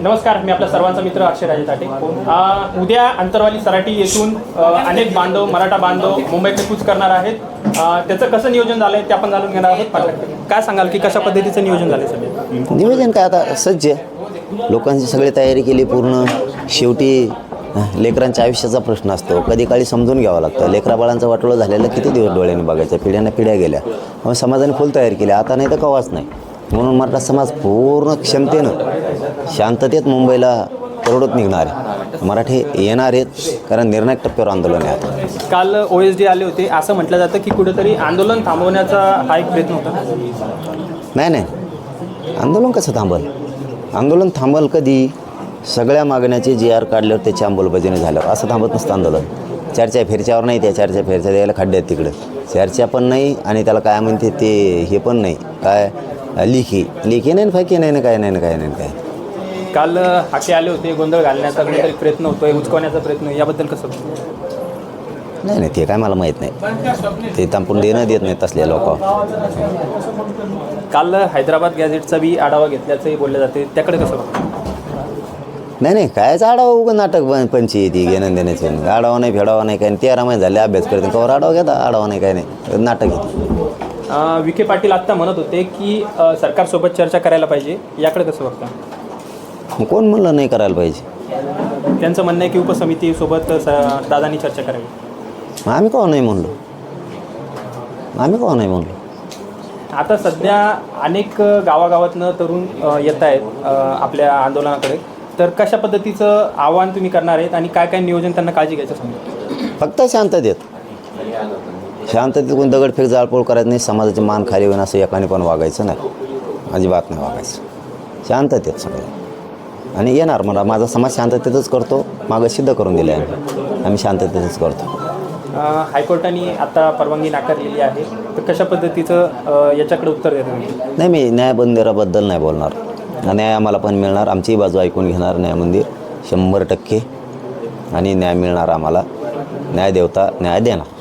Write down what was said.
नमस्कार मी आपल्या सर्वांचा मित्र अक्षय राजे ताटे. उद्या अंतरवाली सराटी येथून अनेक बांधव मराठा बांधव मुंबईकडे कूच करणार आहेत. त्याचं कसं नियोजन झालंय ते आपण जाणून घेणार आहोत. काय सांगाल की कशा पद्धतीचं नियोजन झालंय सध्या नियोजन काय आता सज्ज आहे. लोकांची सगळी तयारी केली पूर्ण. शेवटी लेकरांच्या आयुष्याचा प्रश्न असतो. कधी काळी समजून घ्यावं लागतं. लेकरा बाळांचं वाटोळं झालेलं किती दिवस डोळ्याने बघायचं? पिढ्यानं पिढ्या गेल्या. मग समाजाने फुल तयारी केली. आता नाही तर कवाच नाही. म्हणून मराठा समाज पूर्ण क्षमतेनं शांततेत मुंबईला परवडत निघणार आहे. मराठी येणार आहेत कारण निर्णायक टप्प्यावर आंदोलन आहे आता. काल ओ एस डी आले होते. असं म्हटलं जातं की कुठेतरी आंदोलन थांबवण्याचा हा एक प्रयत्न होता. नाही नाही. आंदोलन कसं थांबल? आंदोलन थांबल कधी? सगळ्या मागण्याचे जी आर काढल्यावर त्याची अंमलबजावणी झाल्यावर. असं थांबत नसतं आंदोलन. चर्चा फेरच्यावर नाही त्या चर्चा फेरच्या द्यायला खड्डे आहेत तिकडं. चर्चा पण नाही आणि त्याला काय म्हणते ते हे पण नाही. काय? लिखी. लिखी नाही फाकी नाही ना काय नाही ना काय नाही ना काय. काल हाके आले होते गोंधळ घालण्याचा कुठेतरी प्रयत्न होतोय उचकवण्याचा प्रयत्न याबद्दल कसं नाही नाही ते काय मला माहीत नाही. ते तांपून देणं देत नाही तसल्या लोक. काल हैदराबाद गॅझेटचा बी आढावा घेतल्याचंही बोलले जाते. त्याकडे कसं बघता? नाही नाही कायच आडावा उगं नाटक पण पंचायती घेणं देण्याचे आडावा नाही फेडावा नाही काय नाही. तेरा महिने झाले अभ्यास करते कवर आडावा घेता आडावा नाही काय नाही. नाटक घेते. विखे पाटील आत्ता म्हणत होते की सरकारसोबत चर्चा करायला पाहिजे. याकडे कसं बघता? कोण म्हणलं नाही करायला पाहिजे? त्यांचं म्हणणं आहे की उपसमितीसोबत दादांनी चर्चा करावी. आम्ही कोण नाही म्हणलो. आम्ही कोण नाही म्हणलो. आता सध्या अनेक गावागावातनं तरुण येत आहेत आपल्या आंदोलनाकडे. तर कशा पद्धतीचं आव्हान तुम्ही करणार आहेत आणि काय काय नियोजन त्यांना काळजी घ्यायचं समजा फक्त शांततेत. शांततेत कोणी दगडफेक जाळपोळ करायचं नाही समाजाची मान खाली होईन असं एकाने पण वागायचं नाही. अजिबात नाही वागायचं. शांततेत सगळं. आणि येणार मला माझा समाज शांततेतच करतो मागं सिद्ध करून दिले आम्ही. आम्ही शांततेतच करतो. हायकोर्टाने आता परवानगी नाकारलेली आहे. तर कशा पद्धतीचं याच्याकडे उत्तर देतं नाही मी न्याय मंदिराबद्दल नाही बोलणार. न्याय आम्हाला पण मिळणार. आमचीही बाजू ऐकून घेणार न्याय मंदिर शंभर टक्के. आणि न्याय मिळणार आम्हाला. न्याय देवता न्याय देणार.